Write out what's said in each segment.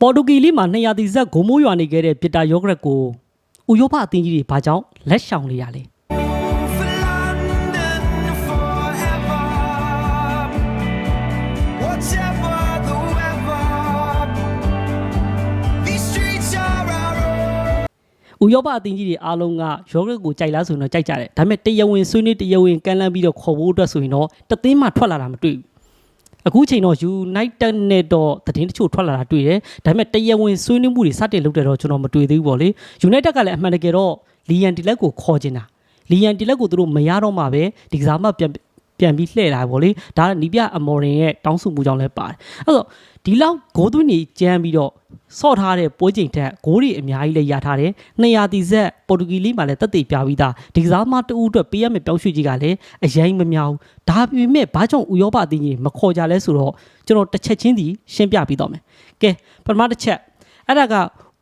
ပေါ်တူဂီလိမှာ200တီဇက်ဂိုမိုးရွာနေခဲ့တဲ့ပစ်တာယောဂရက်ကိုဥရောပအသင်းကြီးတွေဘာကြောင့်လက်ရှောင်နေရလဲ For London forever. Whatever the weather, these streets are our own. ဥရောပအသင်းကြီးတွေအားလုံးကယောဂရက်ကိုကြိုက်လားဆိုရင်တော့ကြိုက်ကြတယ်ဒါပေမဲ့တရားဝင်ဆွေးနွေးတရားဝင်ကမ်းလှမ်းပြီးတော့ခေါ်ဖို့အတွက်ဆိုရင်တော့တသင်းမှထွက်လာတာမတွေ့ဘူး အခုချိန်တော့ United နဲ့တော့သတင်းတချို့ထွက်လာတာတွေ့တယ်ဒါပေမဲ့တရားဝင်ဆွေးနွေးမှုတွေစတင်လုပ်တယ်တော့ကျွန်တော်မတွေ့သေးဘူးပေါ့လေ United ကလည်းအမှန်တကယ်တော့လီယန်တီလက်ကိုခေါ်ချင်တာလီယန်တီလက်ကိုသူတို့မရတော့မှပဲဒီကစားမပြန် ပြန်ပြီးလှည့်လာပေါ့လေဒါကနီးပြအမော်ရင်ရဲ့တောင်းဆိုမှုကြောင့်လည်းပါတယ်အဲ့တော့ဒီလောက်ဂိုးသွင်းနေကြမ်းပြီးတော့ဆော့ထားတဲ့ပွဲချိန်ထက်ဂိုးတွေအများကြီးလည်းရထားတယ်200တီဆက်ပေါ်တူဂီလိမှာလည်းတက်တည်ပြပြီးသားဒီကစားမတူအတွက်ပေးရမယ့်ပြောင်းရွှေ့ကြီးကလည်းအရင်မမြောက်ဒါပေမဲ့ဘာကြောင့်ဥရောပအသင်းကြီးမခေါ်ကြလဲဆိုတော့ကျွန်တော်တစ်ချက်ချင်းစီရှင်းပြပြီးတော့မယ်ကဲပထမတစ်ချက်အဲ့ဒါက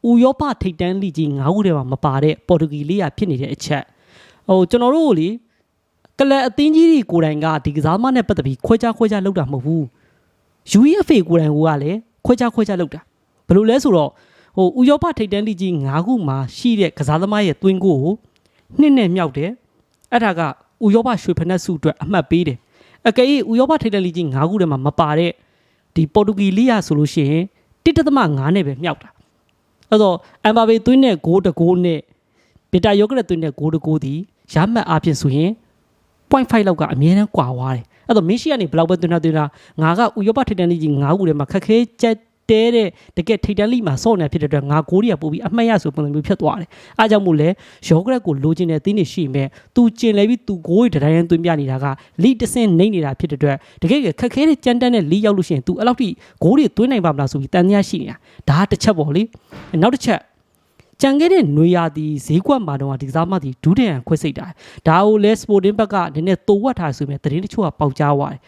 ဥရောပထိပ်တန်းလိကြီး9ခုထဲမှာမပါတဲ့ပေါ်တူဂီလိရဖြစ်နေတဲ့အချက်ဟိုကျွန်တော်တို့လေ ကလပ်အသင်းကြီးတွေကိုယ်တိုင်ကဒီကစားမနဲ့ပတ်သက်ပြီးခွဲခြားခွဲခြားလုပ်တာမဟုတ်ဘူး UEFA ကိုယ်တိုင်ကလည်းခွဲခြားခွဲခြားလုပ်တာဘယ်လိုလဲဆိုတော့ဟိုဥရောပထိပ်တန်းလိကြီး9ခုမှာရှိတဲ့ကစားသမားရဲ့သွင်းကိုကိုနှစ်နဲ့မြောက်တယ်အဲ့ဒါကဥရောပရွှေဖက်နက်စုအတွက်အမှတ်ပေးတယ်အကယ်၍ဥရောပထိပ်တန်းလိကြီး9ခုထဲမှာမပါတဲ့ဒီပေါ်တူဂီလိယဆိုလို့ရှိရင်1.5နဲ့ပဲမြောက်တာအဲ့တော့အမ်ဘာဘေသွင်းတဲ့ဂိုးတစ်ဂိုးနဲ့ဗီတာယောဂရက်သွင်းတဲ့ဂိုးတစ်ဂိုးဒီရမှတ်အားဖြင့်ဆိုရင် 0.5လောက်ကအမြဲတမ်းကွာသွားတယ်အဲ့တော့မင်းရှိကနေဘယ်လောက်ပဲသွင်းတာသွင်းတာငါကဥရောပထိပ်တန်းလိကြီး9ခုထဲမှာခက်ခဲကြက်တဲတဲ့တကယ်ထိပ်တန်းလိမှာစော့နေဖြစ်တဲ့အတွက်ငါဂိုးတွေကပို့ပြီးအမှတ်ရဆိုပုံစံမျိုးဖြစ်သွားတယ်အားကြောင့်မို့လဲယောဂရက်ကိုလိုချင်တဲ့သင်းတွေရှိမဲ့သူကျင်လဲပြီးသူဂိုးတွေတတိုင်းသွင်းပြနေတာကလိတဆင်းနေနေတာဖြစ်တဲ့အတွက်တကယ်ခက်ခဲတဲ့ကြမ်းတမ်းတဲ့လိရောက်လို့ရှိရင် तू အဲ့လောက်ထိဂိုးတွေသွင်းနိုင်ပါမလားဆိုပြီးတန်တရားရှိနေတာဒါကတစ်ချက်ပေါ့လေနောက်တစ်ချက် ကြံခဲ့တဲ့နွေရာသီဈေးကွက်မှာတော့ဒီကစားမသည်ဒူးတန်ခွဲစိတ်တာဒါကိုလဲစပိုတင်ဘက်ကနည်းနည်းတိုဝတ်ထားဆိုပေမဲ့သတင်းတချို့ကပေါက်ကြားသွားတယ်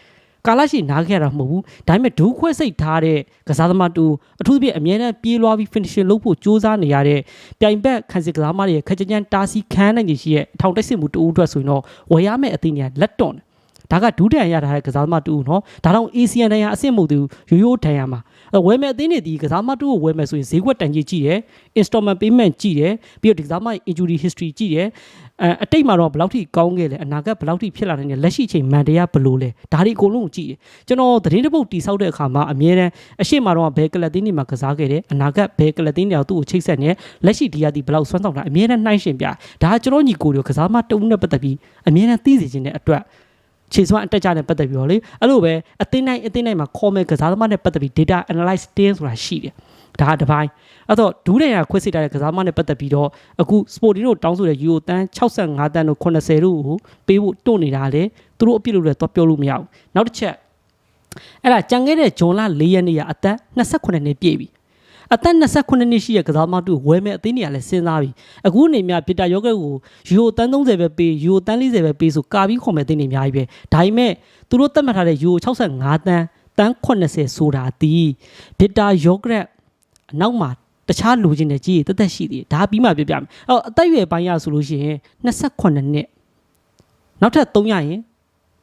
ကာလရှိနားခဲ့ရတာမဟုတ်ဘူးဒါပေမဲ့ဒူးခွဲစိတ်ထားတဲ့ကစားသမားတူအထူးသဖြင့်အမြဲတမ်းပြေးလွှားပြီး finishing လုပ်ဖို့ကြိုးစားနေရတဲ့ပြိုင်ဘက်ခံစစ်ကစားသမားတွေရဲ့ခက်ကြမ်းကြမ်းတားဆီးခန်းနိုင်နေရှိရဲ့အထောင်တက်စစ်မှုတူဦးအတွက်ဆိုရင်တော့ဝယ်ရမယ့်အသင်းတွေကလက်တွန့်တယ် ဒါကဒူးတန်ရထားတဲ့ကစားသမားတူနော်ဒါတော့ ASEAN တန်ရအဆင့်မဟုတ်သေးဘူးရိုးရိုးတန်ရမှာအဲ့ဝယ်မဲ့အသင်းတွေဒီကစားမတူကိုဝယ်မယ်ဆိုရင်ဈေးကွက်တန်ကြီးကြည့်တယ် installment payment ကြည့်တယ်ပြီးတော့ဒီကစားမ injury history ကြည့်တယ်အဲအတိတ်မှာတော့ဘယ်လောက်ထိကောင်းခဲ့လဲအနာဂတ်ဘယ်လောက်ထိဖြစ်လာနိုင်လဲလက်ရှိအချိန်မှန်တရားဘယ်လိုလဲဒါတွေအကုန်လုံးကိုကြည့်တယ်ကျွန်တော်သတင်းတစ်ပုတ်တိဆောက်တဲ့အခါမှာအမြဲတမ်းအရှိမတော့ဘယ်ကလပ်တင်းတွေမှာကစားခဲ့တယ်အနာဂတ်ဘယ်ကလပ်တင်းတွေကသူ့ကိုချိတ်ဆက်နေလက်ရှိဒီရသည်ဘယ်လောက်ဆွမ်းဆောင်တာအမြဲတမ်းနှိုင်းရှင်ပြဒါကကျွန်တော်ညီကိုတွေကစားမတုံးနဲ့ပတ်သက်ပြီးအမြဲတမ်းသိစေခြင်းတဲ့အတွက် ခြေစွမ်းအတက်ကြတဲ့ပတ်သက်ပြီးတော့လေအဲ့လိုပဲအသင်းတိုင်းအသင်းတိုင်းမှာခေါ်မဲ့ကစားသမားနဲ့ပတ်သက်ပြီး data analyze team ဆိုတာရှိတယ်ဒါကတစ်ပိုင်းအဲ့တော့ဒူးတဲ့ရခွဲစစ်ထားတဲ့ကစားသမားနဲ့ပတ်သက်ပြီးတော့အခု sporting တို့တောင်းဆိုတဲ့ euro တန်း65တန်းတို့80တို့ကိုပေးဖို့တွန့်နေတာလေသူတို့အပြစ်လို့လည်းတော့ပြောလို့မရဘူးနောက်တစ်ချက်အဲ့ဒါကြံခဲ့တဲ့ဂျွန်လ၄ရက်နေ့ကအသက်28နှစ်ပြည့်ပြီ အသက်28နှစ်ရှိတဲ့ကစားသမားတို့ဝယ်မဲ့အသင်းတွေကလည်းစဉ်းစားပြီအခုအနေများပီတာယောဂက်ကိုယူတန်း30ပဲပေးယူတန်း40ပဲပေးဆိုကာပြီးခေါ်မဲ့အသင်းတွေအများကြီးပဲဒါပေမဲ့သူတို့သတ်မှတ်ထားတဲ့ယူ65တန်းတန်း80ဆိုတာဒီပီတာယောဂက်အနောက်မှာတခြားလူချင်းတွေကြီးတက်တက်ရှိသေးတယ်ဒါပြီးမှပြပြမယ်အဲ့တော့အသက်အရွယ်ပိုင်းရဆိုလို့ရှိရင်28နှစ်နောက်ထပ်3ရရင်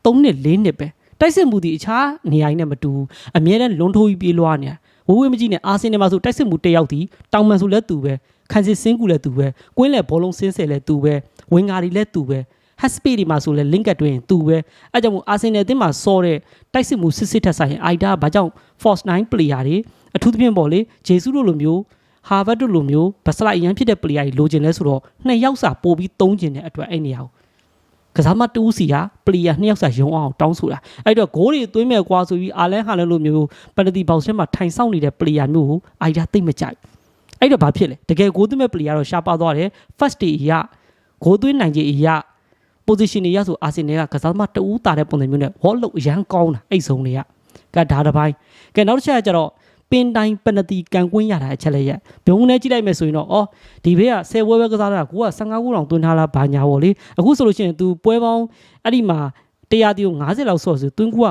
3နှစ်4နှစ်ပဲတိုက်စစ်မှုဒီအခြားနေရာကြီးနဲ့မတူဘူးအမြဲတမ်းလွန်ထိုးပြီးပြေးလွှားနေတာ ဝဝေးမကြည့်နဲ့အာဆင်နယ်မှာဆိုတိုက်စစ်မှုတစ်ယောက်ဒီတောင်မန်ဆိုလဲတူပဲခန်းစစ်စင်းကူလဲတူပဲကွင်းလဲဘောလုံးစင်းဆယ်လဲတူပဲဝင်ဂါဒီလဲတူပဲဟက်စပေဒီမှာဆိုလဲ link ကတွင်တူပဲအဲကြောင့်မို့အာဆင်နယ်အသင်းမှာစောတဲ့တိုက်စစ်မှုစစ်စစ်ထက်ဆိုင်အိုက်ဒါဘာကြောင့် force 9 player တွေအထူးသဖြင့်ပေါ့လေဂျေဆုတို့လိုမျိုးဟာဗတ်တို့လိုမျိုးဘစလိုက်အရန်ဖြစ်တဲ့ player တွေလိုချင်လဲဆိုတော့နှစ်ယောက်စာပို့ပြီးသုံးချင်တဲ့အတွက်အဲ့နေရာကို ကစားမတူးစီကပလီယာနှစ်ယောက်စာရုံအောင်တောင်းဆိုတာအဲ့တော့ဂိုးတွေသွင်းမဲ့ကွာဆိုပြီးအာလန်ဟာလည်းလိုမျိုးပနတီဘောက်ဆင်းမှာထိုင်ဆောင်နေတဲ့ပလီယာမျိုးကိုအိုင်ဒါသိမ့်မကြိုက်အဲ့တော့ဘာဖြစ်လဲတကယ်ဂိုးသွင်းမဲ့ပလီယာတော့ရှားပါသွားတယ် first day အရဂိုးသွင်းနိုင်ခြင်းအရ position တွေရဆိုအာဆင်နယ်ကကစားသမားတူးတာတဲ့ပုံစံမျိုးနဲ့ wall လို့အရန်ကောင်းတာအဲ့ဆုံးတွေကကဒါတစ်ပိုင်းကဲနောက်တစ်ချက်ကကျတော့ ပင်တိုင်းပနတီကန်ကွင်းရတာအချက်လည်းရက်ဘုံနဲ့ကြည့်လိုက်မယ်ဆိုရင်တော့အော်ဒီဘေးက10ဝဲပဲကစားတာကိုက15ခုတောင်သွင်းထားလားဘာညာပေါ့လေအခုဆိုလို့ရှိရင် तू ပွဲပေါင်းအဲ့ဒီမှာတရားတီကို90လောက်ဆော့ဆိုသွင်းကူက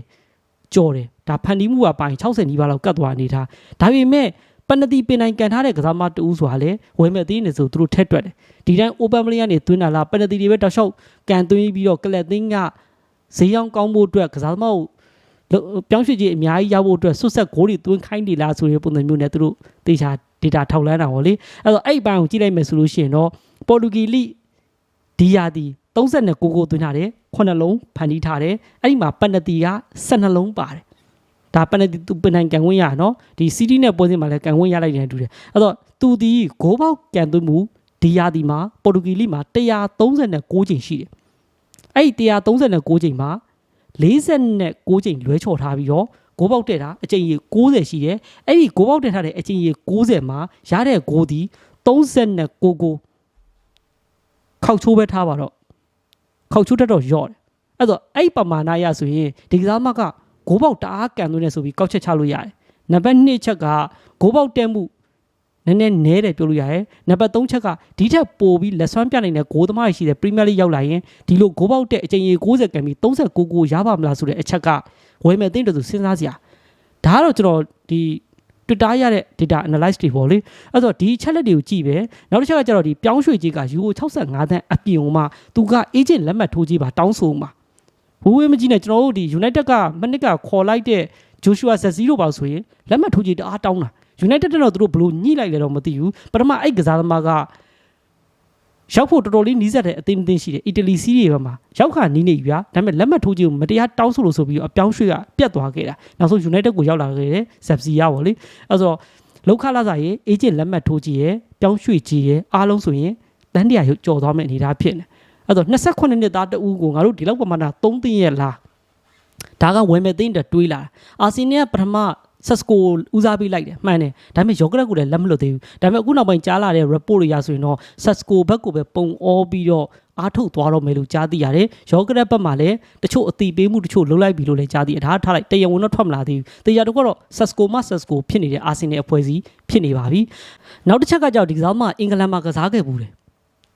90ကျော်တယ်ဒါဖန်တီးမှုကပိုင်း60နီးပါးလောက်ကတ်သွားနေတာဒါပေမဲ့ပနတီပင်တိုင်းကန်ထားတဲ့ကစားမတူးဆိုတာလေဝယ်မဲ့သေးနေဆိုသူတို့ထက်တွက်တယ်ဒီတိုင်း open play ကနေသွင်းတာလားပနတီတွေပဲတောက်လျှောက်ကန်သွင်းပြီးတော့ကလပ်သင်းကဈေးရောင်းကောင်းဖို့အတွက်ကစားသမားကိုလို့ ပြောင်းရွှေ့ကြီးအများကြီးရဖို့အတွက်ဆွတ်ဆက်ဂိုးတွေသွင်းခိုင်းနေလားဆိုတဲ့ပုံစံမျိုးနဲ့သူတို့တေချာ data ထောက်လန်းတာပေါ့လေအဲ့တော့အဲ့ဒီဘိုင်းကိုကြည့်လိုက်မယ်ဆိုလို့ရှိရင်တော့ပေါ်တူဂီလိဒီယာဒီ39ကိုကိုသွင်းထားတယ်9လုံးဖန်တီးထားတယ်အဲ့ဒီမှာပနတီက12လုံးပါတယ်ဒါပနတီသူပင်နိုင်ကန်ဝင်ရနော်ဒီစီးတီနဲ့ပွဲစဉ်မှာလည်းကန်ဝင်ရလိုက်တယ်တူတယ်အဲ့တော့သူဒီဂိုးပေါက်ကန်သွင်းမှုဒီယာဒီမှာပေါ်တူဂီလိမှာ139ချိန်ရှိတယ်အဲ့ဒီ139ချိန်မှာ 46ချိန်လွဲချော်ထားပြီးတော့ဂိုးပေါက်တက်တာအချိန်ကြီး60ရှိတယ်အဲ့ဒီဂိုးပေါက်တက်ထားတဲ့အချိန်ကြီး60မှာရတဲ့ဂိုးဒီ39ကိုခောက်ချိုးပဲထားပါတော့ခောက်ချိုးတက်တော့ရော့တယ်အဲ့တော့အဲ့ဒီပမာဏရဆိုရင်ဒီကစားမကဂိုးပေါက်တအားကန်သွင်းနေဆိုပြီးကောက်ချက်ချလို့ရတယ်နံပါတ်2ချက်ကဂိုးပေါက်တက်မှု နည်းနည်းနဲတယ်ပြောလို့ရတယ်နံပါတ်3ချက်ကဒီထက်ပိုပြီးလက်ဆွမ်းပြနိုင်တဲ့ဂိုးသမားရှိတဲ့ပရီးမီးယားလိရောက်လာရင်ဒီလိုဂိုးပေါက်တက်အချိန်ကြီး60ကန်ပြီး39ကိုရပါမလားဆိုတဲ့အချက်ကဝယ်မဲ့သိတဲ့သူစဉ်းစားစရာဒါကတော့ကျွန်တော်ဒီ Twitter ရတဲ့ data analyze တွေပေါ့လေအဲ့တော့ဒီချက်လက်တွေကိုကြည့်ပဲနောက်တစ်ချက်ကကျတော့ဒီပြောင်းရွှေ့ကြီးက euro 65တန်းအပြင်မှာသူက agent လက်မှတ်ထိုးကြီးပါတောင်းဆိုမှာဘိုးဝေးမကြီးနဲ့ကျွန်တော်တို့ဒီ United ကမနစ်ကခေါ်လိုက်တဲ့ Joshua Zaziro ပါဆိုရင်လက်မှတ်ထိုးကြီးတအားတောင်းတာ United တက်တော့သူတို့ဘလို့ညှိလိုက်လဲတော့မသိဘူးပထမအဲ့ကစားသမားကရောက်ဖို့တော်တော်လေးနီးစပ်တဲ့အသင်းအသင်းရှိတယ်အီတလီစီးတွေဘက်မှာရောက်ခါနီးနေပြီဗျာဒါပေမဲ့လက်မှတ်ထိုးကြီးကိုမတရားတောင်းဆိုလို့ဆိုပြီးတော့အပြောင်းရွှေ့ကပြတ်သွားခဲ့တာနောက်ဆုံး United ကိုရောက်လာခဲ့တဲ့ Zebzi ရပါလေအဲ့ဆိုတော့လောက်ခလာစာရဲ့ agent လက်မှတ်ထိုးကြီးရဲ့ပြောင်းရွှေ့ကြီးရဲ့အားလုံးဆိုရင်တန်းတရာကြော်သွားမယ့်အနေအထားဖြစ်နေအဲ့တော့28နှစ်သားတဦးကိုငါတို့ဒီလောက်ပမာဏ3သိန်းရဲ့လားဒါကဝယ်မဲ့သိန်းတတွေးလာအာဆီနယ်ကပထမ ဆက်စကိုဦးစားပေးလိုက်တယ်မှန်တယ်ဒါပေမဲ့ယောဂရက်ကိုလည်းလက်မလွတ်သေးဘူးဒါပေမဲ့အခုနောက်ပိုင်းကြားလာတဲ့ report တွေရဆိုရင်တော့ဆက်စကိုဘက်ကိုပဲပုံအောပြီးတော့အားထုတ်သွားတော့မယ်လို့ကြားသိရတယ်ယောဂရက်ဘက်မှာလည်းတချို့အတိပေးမှုတချို့လှုပ်လိုက်ပြီလို့လည်းကြားသိရဒါထားလိုက်တရားဝင်တော့ထွက်မလာသေးဘူးတရားတော့ကတော့ဆက်စကိုမှဆက်စကိုဖြစ်နေတဲ့အာဆင်နယ်အဖွဲ့အစည်းဖြစ်နေပါပြီနောက်တစ်ချက်ကကြောက်ဒီကစားမှအင်္ဂလန်မှာကစားခဲ့ဘူးတယ်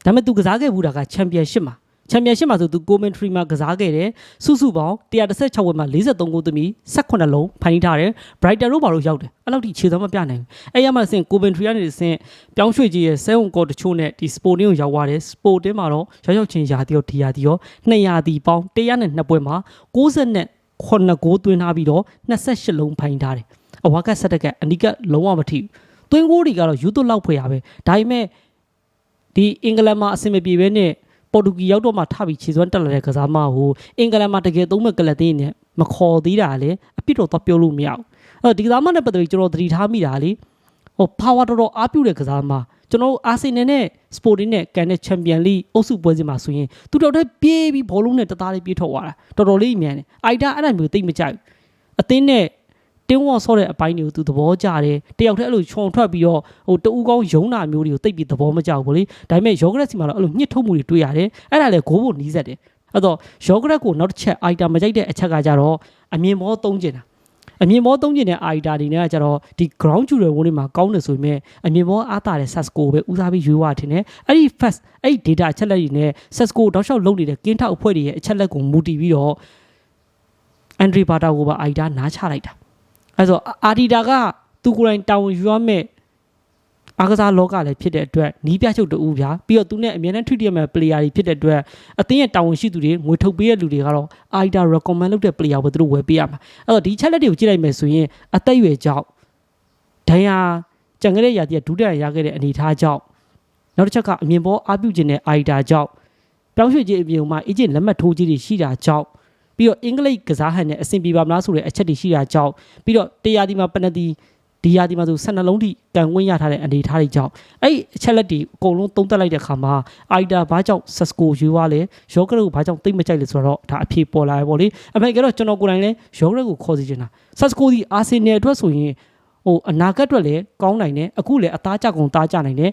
ဒါပေမဲ့သူကစားခဲ့ဘူးတာကချန်ပီယံရှစ်မှာ ချန်ပီယံရှစ်မှာဆိုသူ commentary မှာကစားခဲ့တယ်စုစုပေါင်း116ဝက်မှာ43ဂိုးသမီး18လုံးဖန်တီးထားတယ် Brighton တို့ဘာလို့ရောက်တယ်အဲ့လောက်ထိခြေသွမ်းမပြနိုင်ဘူးအဲ့ရမှာစင် commentary ကနေစင်ပြောင်းရွှေ့ကြီးရဲ့ဆဲဝန်ကောတချို့နဲ့ဒီ sporting ကိုရောက်သွားတယ် sporting မှာတော့ရောက်ရောက်ချင်းရာတီရောဒီရာတီရော200တီပေါင်း102ပွဲမှာ60နဲ့9ဂိုးသွင်းထားပြီးတော့28လုံးဖန်တီးထားတယ်အဝါကဆက်တက်ကအနိကလုံးဝမထိဘူးသွင်းဂိုးတွေကတော့ယူသွလောက်ဖွေရပဲဒါပေမဲ့ဒီအင်္ဂလန်မှာအဆင်မပြေဘဲနဲ့ ပေါ်တူဂီရောက်တော့မှထပြီးခြေစွမ်းတက်လာတဲ့ကစားမကိုအင်္ဂလန်မှာတကယ်သုံးမဲ့ကလပ်သေးနဲ့မခေါ်သေးတာလေအပြစ်တော့တော့ပြောလို့မရဘူးအဲ့တော့ဒီကစားမနဲ့ပတ်သက်ပြီးကျွန်တော်သတိထားမိတာလေဟို power တော်တော်အားပြုတဲ့ကစားမကျွန်တော်အာဆင်နယ်နဲ့ Sporting နဲ့ကန်တဲ့ Champion League အုပ်စုပွဲစဉ်မှာဆိုရင်သူတော်တော်ပြေးပြီးဘောလုံးနဲ့တသားလေးပြေးထွက်သွားတာတော်တော်လေးအမြန်တယ်အိုက်တာအဲ့ဒါမျိုးသိမကြိုက်ဘူးအသင်းနဲ့ တင်းဝေါ်ဆော့တဲ့အပိုင်းတွေကိုသူသဘောကျတယ်တယောက်တည်းအဲ့လိုခြုံထွက်ပြီးတော့ဟိုတူကောင်းယုံနာမျိုးတွေကိုသိပ်ပြီးသဘောမကျဘူးဗောလေဒါပေမဲ့ယောဂရက်စီမှာတော့အဲ့လိုညှစ်ထုတ်မှုတွေတွေ့ရတယ်အဲ့ဒါလည်းဂိုးဖို့နီးစက်တယ်အဲ့တော့ယောဂရက်ကိုနောက်တစ်ချက်အိုက်တာမကြိုက်တဲ့အချက်ကကြတော့အမြင်မောသုံးကျင်တာအမြင်မောသုံးကျင်တဲ့အိုက်တာတွေနဲ့ကကြတော့ဒီ ground jewel ဝန်းတွေမှာကောင်းတယ်ဆိုပေမဲ့အမြင်မောအားတာတဲ့ Sasco ပဲဦးစားပြီးရွေးဝါထင်တယ်အဲ့ဒီ fast အဲ့ဒီ data အချက်လက်တွေနဲ့ Sasco တောက်လျှောက်လုပ်နေတဲ့ကင်းထောက်အဖွဲ့တွေရဲ့အချက်လက်ကိုမူတည်ပြီးတော့ Andre Bata ကိုပါအိုက်တာနားချလိုက်တာ အဲ့ဆိုအာဒီတာကသူကိုယ်တိုင်တာဝန်ယူရမယ့်အားကစားလောကလည်းဖြစ်တဲ့အတွက်နီးပြချုပ်တူဗျာပြီးတော့သူနဲ့အမြဲတမ်းထိတိရမဲ့ player တွေဖြစ်တဲ့အတွက်အသင်းရဲ့တာဝန်ရှိသူတွေငွေထုတ်ပေးတဲ့လူတွေကတော့အာဒီတာ recommend လုပ်တဲ့ player ကိုသူတို့ဝယ်ပေးရမှာအဲ့တော့ဒီချက်လက်တွေကိုကြည့်လိုက်မယ်ဆိုရင်အသက်အရွယ်ကြောင့်ဒဏ်ရာကြံခဲ့တဲ့ရာသီကဒုတိယရခဲ့တဲ့အနေအထားကြောင့်နောက်တစ်ချက်ကအမြင်ပေါ်အားပြုခြင်းတဲ့အာဒီတာကြောင့်ပြောင်းရွှေ့ခြင်းအပြင်မှာ agent လက်မှတ်ထိုးခြင်းတွေရှိတာကြောင့် ပြီးတော့အင်္ဂလိပ်ကစားဟန်နဲ့အဆင်ပြေပါမလားဆိုတဲ့အချက်တွေရှိတာကြောင့်ပြီးတော့တရားဒီမှာပနတီဒီရာဒီမှာဆို12လုံးထိကန်ဝင်းရထားတဲ့အနေအထားတွေကြောင့်အဲ့ဒီအချက်လက်တွေအကုန်လုံးသုံးသပ်လိုက်တဲ့အခါမှာအိုက်တာဘာကြောင့်ဆက်စကိုယူသွားလဲယောဂရက်ကိုဘာကြောင့်သိမ့်မကြိုက်လဲဆိုတော့ဒါအဖြေပေါ်လာရပေါ့လေအမေကတော့ကျွန်တော်ကိုယ်တိုင်လဲယောဂရက်ကိုခေါ်စီချင်တာဆက်စကိုဒီအာဆင်နယ်အတွက်ဆိုရင်ဟိုအနာဂတ်အတွက်လည်းကောင်းနိုင်တယ်အခုလည်းအသားကြကုန်သားကြနိုင်တယ်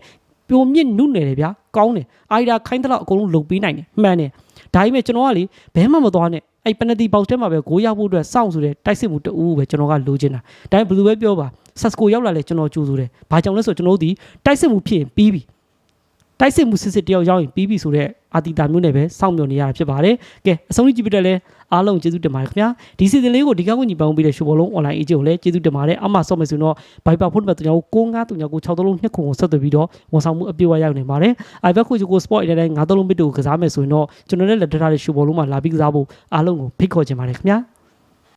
ပြိုမြင့်နုနယ်တယ်ဗျာကောင်းတယ်အိုက်တာခိုင်းတဲ့လောက်အကုန်လုံးလုံပေးနိုင်တယ်မှန်တယ်ဒါပေမဲ့ကျွန်တော်ကလေဘဲမှမသွားနဲ့ အဲ့ပနတီဘောက်ထဲမှာပဲဂိုးရဖို့အတွက်စောင့်ဆိုတဲ့တိုက်စစ်မှုတူပဲကျွန်တော်ကလိုချင်တာဒါပေမဲ့ဘယ်လိုပဲပြောပါဆက်စကိုရောက်လာလဲကျွန်တော်ကြိုးဆိုတယ်ဘာကြောင့်လဲဆိုတော့ကျွန်တော်တို့ဒီတိုက်စစ်မှုဖြစ်ရင်ပြီးပြီတိုက်စစ်မှုစစ်စစ်တယောက်ရောက်ရင်ပြီးပြီဆိုတော့ အာတီတာမျိုးနဲ့ပဲစောင့်မျှော်နေရတာဖြစ်ပါတယ်ကဲအဆုံးကြီးကြည့်ပြတဲ့လဲအားလုံးကျေးဇူးတင်ပါတယ်ခင်ဗျာဒီစီဇန်လေးကိုဒီကောက်ကိုညီပောင်းပေးတဲ့ရှုဘောလုံး online agent ကိုလည်းကျေးဇူးတင်ပါတယ်အမှဆော့မယ်ဆိုတော့ Viber ဖုန်းနံပါတ်39 6939 63နှစ်ခုကိုဆက်သွယ်ပြီးတော့ဝန်ဆောင်မှုအပြည့်အဝရောက်နေပါတယ် iBet ကိုကို sport အတိုင်းငါးသုံးလုံးဘစ်တို့ကိုကစားမယ်ဆိုရင်တော့ကျွန်တော်လည်းလက်ထပ်ထားတဲ့ရှုဘောလုံးမှာလာပြီးကစားဖို့အားလုံးကိုဖိတ်ခေါ်ချင်ပါတယ်ခင်ဗျာ